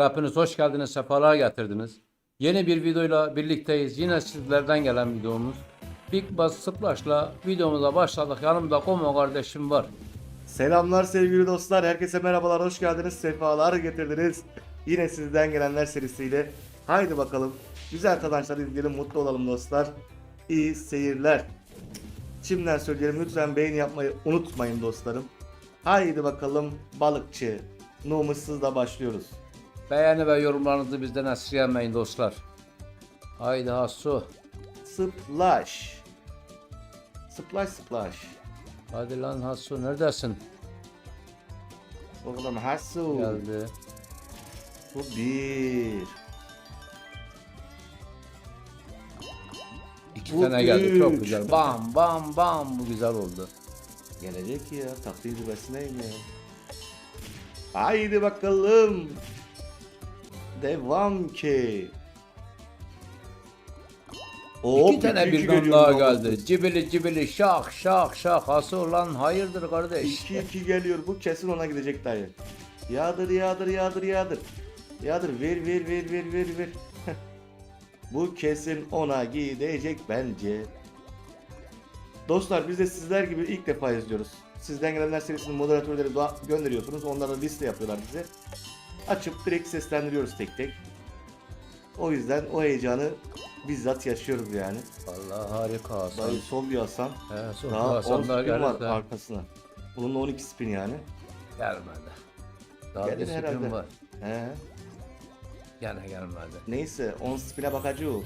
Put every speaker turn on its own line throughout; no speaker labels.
Hepiniz hoş geldiniz, sefalar getirdiniz. Yeni bir videoyla birlikteyiz. Yine sizlerden gelen videomuz. Big Bass Splash'la videomuza başladık. Yanımda Komo kardeşim var.
Selamlar sevgili dostlar. Herkese merhabalar. Hoş geldiniz. Sefalar getirdiniz. Yine sizden gelenler serisiyle. Haydi bakalım. Güzel kazançlar izleyelim. Mutlu olalım dostlar. İyi seyirler. Şimdiden söyleyelim. Lütfen beğeni yapmayı unutmayın dostlarım. Haydi bakalım balıkçı. Numussuzla başlıyoruz.
Beğeni ve yorumlarınızı bizden esirgemeyin dostlar. Haydi Hassu.
Splash. Splash splash.
Hadi lan Hassu neredesin?
Oğlum Hasu.
Geldi.
Bu bir.
İki
Bu
tane geldi.
üç.
Çok güzel. Bam bam bam. Bu güzel oldu.
Gelecek ya tatlıydı besleyin ya. Haydi bakalım. Devam ki.
İki tane birden daha geldi. Cibili cibili şak şak şak. Hassu lan hayırdır kardeş.
2-2 geliyor bu kesin ona gidecek dayı. Yağdır yağdır yağdır yağdır. Yağdır ver ver ver ver ver ver. bu kesin ona gidecek bence. Dostlar biz de sizler gibi ilk defa izliyoruz. Sizden gelenler serisinin moderatörleri gönderiyorsunuz. Onlar da liste yapıyorlar bize. Açıp direkt seslendiriyoruz tek tek. O yüzden o heyecanı bizzat yaşıyoruz yani.
Vallahi harika Hasan.
Dayı sol bir Hasan.
He, son
Daha 10
Hasan daha
spin var
gelirse
arkasına. Bunun 12 spin yani.
gelmedi. Daha
Gelir
bir spin
herhalde.
var.
He.
Gene gelmedi.
Neyse 10 spin'e bakacağız.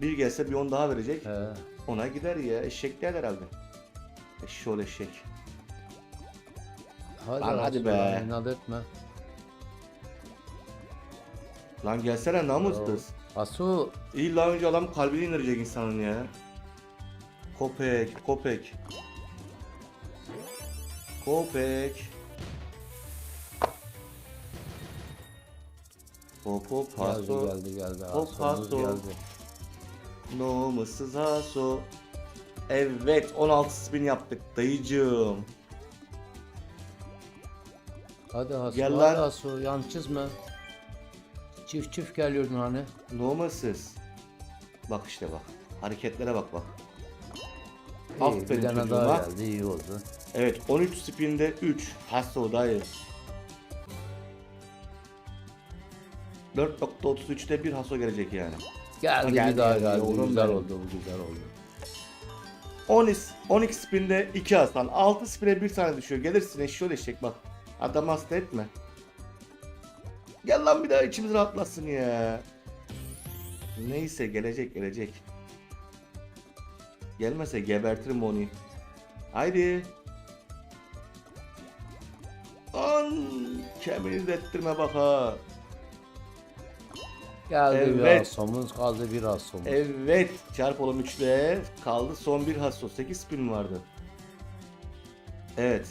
Bir gelse bir 10 daha verecek.
He.
Ona gider ya. Eşek der herhalde. Eşşoğlu eşek.
Hadi,
Lan hadi
Hasan,
be.
inat etme.
Lan gelsene namussuz.
Asu
İlla önce adam kalbini indirecek insanın ya. Kopek, kopek. Kopek. Hop hop
geldi
haso.
geldi geldi.
Hop, Haso.
geldi.
Namussuz haso. Evet 16 spin yaptık dayıcığım.
Hadi Hasu
Gel
hadi
lan.
Hasu yan çizme. Çift çift geliyordun hani.
Namussuz. Bak işte bak. Hareketlere bak bak.
İyi,
Aferin
bir tane
çocuğuma.
daha geldi iyi oldu.
Evet 13 spinde 3. Hasso dayı. 4.33'te bir Hasso gelecek yani.
Geldi,
geldi,
bir daha
geldi,
geldi.
yavrum
güzel
benim.
oldu bu güzel oldu.
12, 12 spinde 2 Hasan. 6 spine bir tane düşüyor. Gelirsin eşşoğlu eşek bak. Adam hasta etme. Gel lan bir daha içimiz rahatlasın ya. Neyse gelecek gelecek. Gelmese gebertirim onu. Haydi. An kemiğini de ettirme bak ha.
Geldi
Evet.
Haso'muz kaldı bir Haso'muz.
Evet çarp oğlum 3'le kaldı son bir hasso 8 spin vardı. Evet.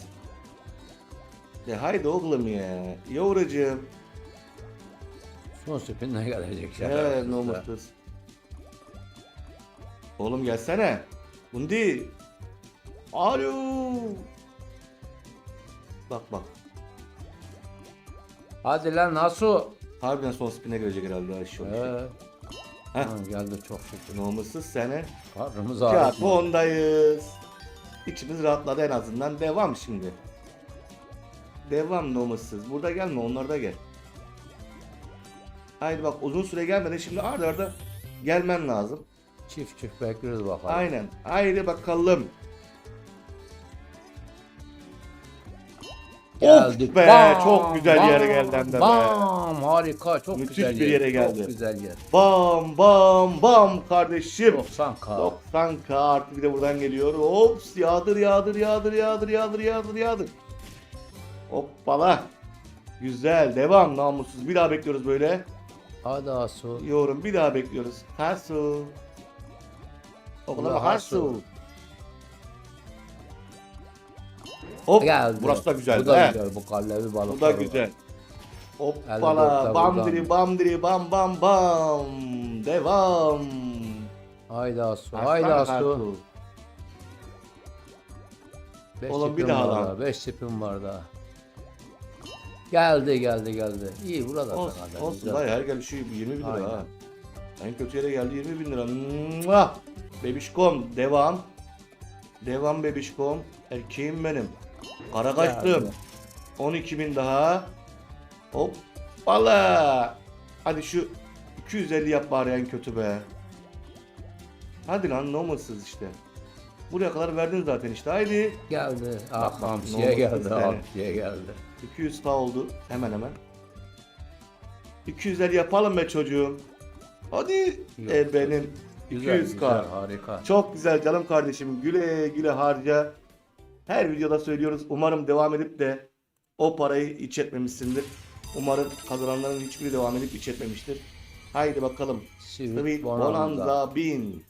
De haydi oğlum ya. Yavrucuğum.
Son spinle gelecek.
Evet
şerefsiz
ne
de.
umutsuz. Oğlum gelsene. Bundi. Alo. Bak bak.
Hadi lan Hasu.
Harbiden son spin'e gelecek herhalde. Ay, Şu
Ee, geldi çok şükür.
Namussuz sene.
Karnımız ağrıyor.
ondayız. İçimiz rahatladı en azından. Devam şimdi. Devam namussuz. Burada gelme onlarda gel. Haydi bak uzun süre gelmeden şimdi arda arda gelmen lazım.
Çift çift bekliyoruz bakalım.
Aynen. Haydi bakalım.
Geldik.
Of be
Bam,
çok güzel
bam,
yere geldi hem de be.
Bam harika çok
Müthiş
güzel
bir
yer.
yere geldi.
Çok güzel yer.
Bam bam bam kardeşim.
90k.
90k artı bir de buradan geliyor. Ops yağdır yağdır yağdır yağdır yağdır yağdır yağdır. Hoppala. Güzel devam namussuz. Bir daha bekliyoruz böyle.
Hadi Hasu.
Yorum bir daha bekliyoruz. Hasu. Oğlum
Ulan
Hasu. Hop
Geldi.
burası da güzel.
Bu da
he.
güzel bu kallevi balık.
Bu da güzel. Hoppala
Elbette
bam
buradan.
diri bam bam bam. Devam.
Haydi.
Aslan
Haydi. Hasu. 5
Oğlum bir daha lan.
daha. 5 çipim var daha. Geldi geldi geldi. İyi burada
Olsun,
değil,
olsun dayı her gel şu 20 bin lira
Aynen.
ha. En kötü yere geldi 20 bin lira. Mua! Bebişkom devam. Devam bebişkom. Erkeğim benim. Kara kaçtım.
Geldi.
12 bin daha. Hoppala. Hadi şu 250 yap bari en kötü be. Hadi lan normalsız işte. Buraya kadar verdin zaten işte haydi.
Geldi. Ah hamsiye geldi. Hamsiye geldi.
200 daha oldu hemen hemen. 250 yapalım be çocuğum. Hadi
Yok.
e benim
Güzel
200
güzel harika.
Çok güzel canım kardeşim. Güle güle harca. Her videoda söylüyoruz. Umarım devam edip de o parayı iç etmemişsindir. Umarım kazananların hiçbiri devam edip iç etmemiştir. Haydi bakalım.
Sweet Bonanza.
Bonanza 1000.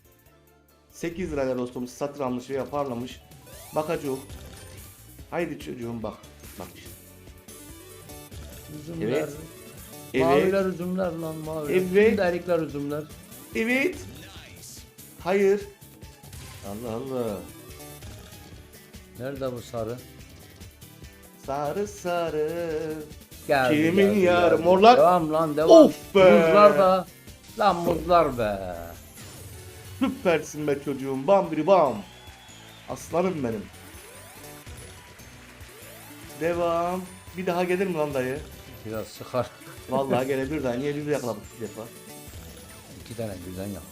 8 lirayla dostumuz satın almış ve yaparlamış. Bakacak. Haydi çocuğum bak. Bak işte.
Üzümler.
Evet. Evet.
Maviler üzümler lan maviler.
Evet.
Bütün Derikler üzümler.
Evet. Hayır. Allah Allah.
Nerede bu sarı?
Sarı sarı.
Geldi.
Kimin
geldi,
yarı?
geldi.
Morlar?
Devam lan devam.
Of be!
Muzlar da. Lan muzlar be.
Süpersin be çocuğum. Bam biri bam. Aslanım benim. Devam. Bir daha gelir mi lan dayı?
Biraz sıkar.
Vallahi gelebilir dayı. Niye bir yakaladık bir defa?
İki tane birden yap.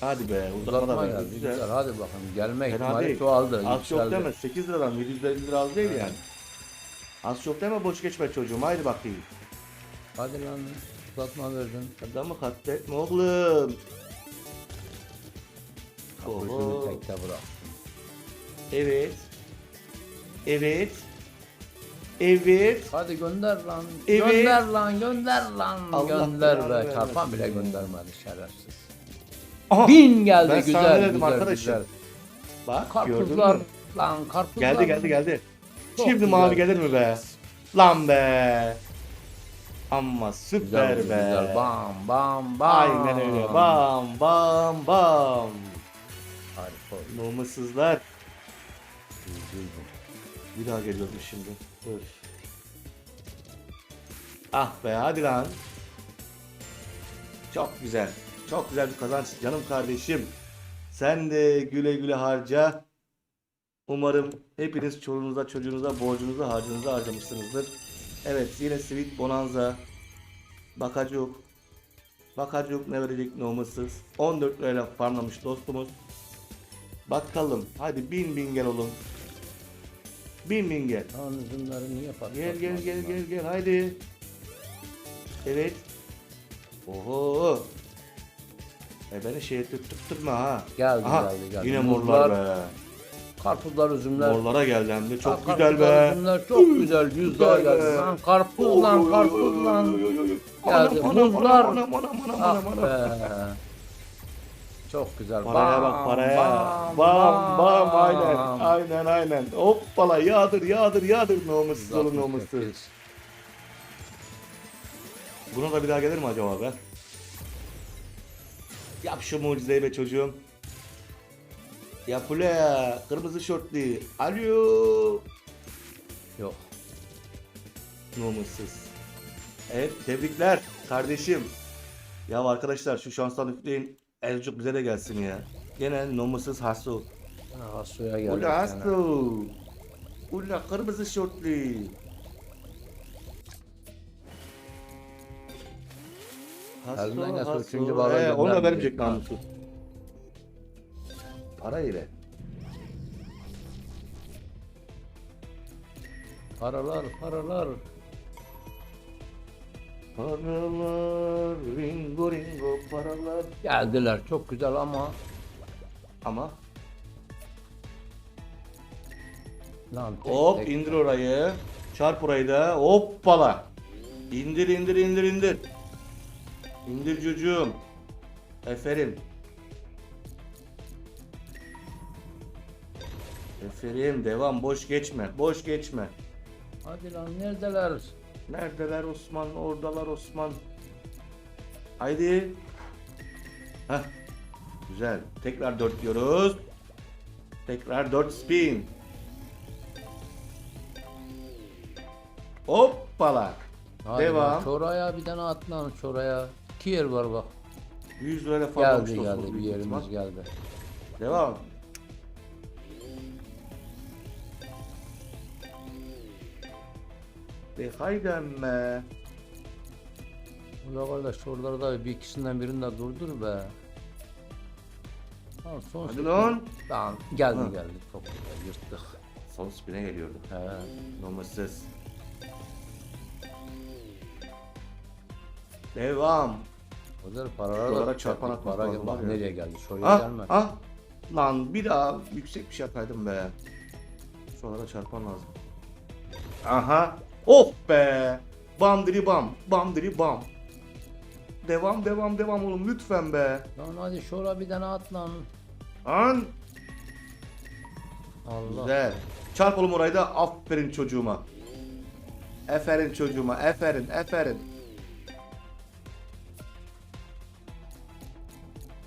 Hadi be. Uzatma da
geldi. Güzel.
Güzel.
Hadi bakalım. Gelme
Fena
ihtimali
değil.
çoğaldı.
Az çok deme. 8 liradan 750 lira az değil yani. Az çok deme boş geçme çocuğum. Haydi bakayım.
Hadi lan. Uzatma verdin.
Adamı katletme oğlum. Oho.
tekte bırak.
Evet. Evet. Evet.
Hadi gönder lan.
Evet.
Gönder lan. Gönder lan.
Allah
gönder be. Çarpan bile göndermedi şerefsiz.
Aha.
Bin geldi
Ben
güzel
dedim
güzel
arkadaşım?
güzel.
Bak gördün
Karpuzlar
mü?
lan karpuzlar.
Geldi geldi geldi.
Çok
Şimdi
güzel.
mavi gelir mi be? Lan be.
Güzel,
süper be.
güzel. Bam bam bam.
Aynen öyle. Bam bam bam. Namussuzlar.
Üzüldüm.
Bir daha geliyormuş şimdi. Dur. Ah be hadi lan. Çok güzel. Çok güzel bir kazanç canım kardeşim. Sen de güle güle harca. Umarım hepiniz çoluğunuza, çocuğunuza, borcunuza, harcınıza harcamışsınızdır. Evet yine Sweet Bonanza. Bakacuk. Bakacuk ne verecek ne olmasız. 14 lirayla farmlamış dostumuz. Bakalım. Hadi bin bin gel oğlum. Bin bin gel.
Niye patlatmadın?
Gel gel gel gel gel haydi. Evet. Oho. E beni şeye tutturma ha.
Geldi
Aha,
geldi geldi.
Yine morlar be.
Karpuzlar üzümler.
Morlara geldi hem de çok
Ha,
güzel
karpuzlar,
be.
Üzümler çok güzel. Yüz daha geldi. Lan karpuz lan karpuz lan. Geldi. Muzlar.
anam, anam, anam,
Ah
anam, anam.
Çok güzel.
Paraya bak paraya.
Bam
Bam bam aynen. Aynen aynen. Hoppala yağdır yağdır yağdır namussuz olun
168.
namussuz. Buna da bir daha gelir mi acaba be? Yap şu mucizeyi be çocuğum. Yap ule kırmızı şortlu. Alo.
Yok.
Namussuz. Evet tebrikler kardeşim. Ya arkadaşlar şu şanstan üfleyin. Elcuk bize de gelsin ya. Gene namussuz Hasu.
Ha, suya geldi.
Ula Hasu. Ula kırmızı şortlu. Hasu,
üçüncü
Hasu.
balığı
He, Onu da
göndermeyecek
vermeyecek
ha.
namussuz. Para ile.
Paralar paralar.
Paralar, ringo ringo paralar.
Geldiler çok güzel ama
Ama
lan tek
hop
tek-
indir orayı. Çarp orayı da. Hoppala. İndir indir indir indir. İndir çocuğum. Aferin. Aferin devam boş geçme boş geçme.
Hadi lan neredeler?
Neredeler Osman? Oradalar Osman. Haydi. Heh. Güzel. Tekrar 4 diyoruz. Tekrar 4 spin. Hoppala.
Hadi
Devam.
Çoraya bir tane at lan çoraya. İki yer var bak.
100 lirayla fazlamış
Geldi geldi bir yerimiz
ihtimal.
geldi.
Devam. Be hayden be.
Ulan kardeş oralarda bir ikisinden birini de durdur be. Tamam son
Hadi lan.
Tamam geldi
Ha.
geldi çok güzel yırttık.
Son spine geliyordu.
He.
Nomasız. Devam.
Güzel paralar
Şuralara
da
çarpan atmak
para
lazım
bak nereye geldi şuraya
Ah,
gelme.
ah. Lan bir daha yüksek bir şey ataydım be. Şuralara çarpan lazım. Aha. Oh be. Bam diri bam. Bam diri bam. Devam devam devam oğlum lütfen be.
Lan hadi şura bir tane at lan.
An.
Allah.
Güzel. Çarp oğlum orayı da aferin çocuğuma. Eferin çocuğuma. Eferin eferin.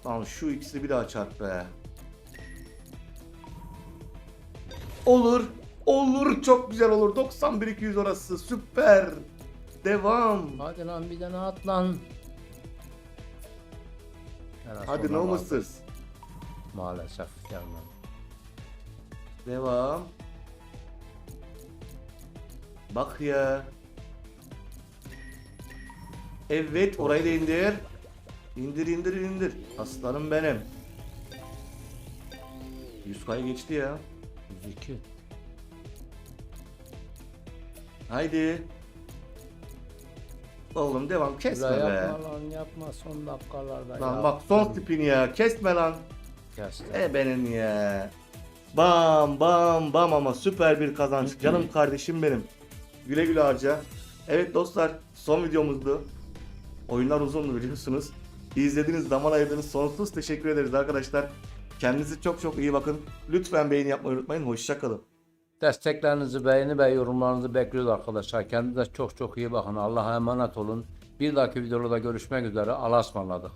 Lan şu ikisini bir daha çarp be. Olur. Olur. Çok güzel olur. 91 200 orası. Süper. Devam.
Hadi lan bir tane at lan.
Hadi ne
kaldı.
mısınız?
Maalesef gelmedi.
Devam. Bak ya. Evet orayı da indir. İndir indir indir. Aslanım benim. 100 kayı geçti ya.
102.
Haydi. Oğlum devam kesme
Ulan
be.
yapma lan yapma son dakikalarda.
Lan
ya.
bak son spin ya. Kesme lan.
Kesti.
E benim ya. Bam bam bam ama süper bir kazanç. Canım kardeşim benim. Güle güle harca. Evet dostlar son videomuzdu. Oyunlar uzundu biliyorsunuz. İzlediğiniz zaman ayırdığınız sonsuz teşekkür ederiz arkadaşlar. Kendinize çok çok iyi bakın. Lütfen beğeni yapmayı unutmayın. Hoşçakalın.
Desteklerinizi, beğeni ve yorumlarınızı bekliyoruz arkadaşlar. Kendinize çok çok iyi bakın. Allah'a emanet olun. Bir dahaki videoda görüşmek üzere. Allah'a ısmarladık.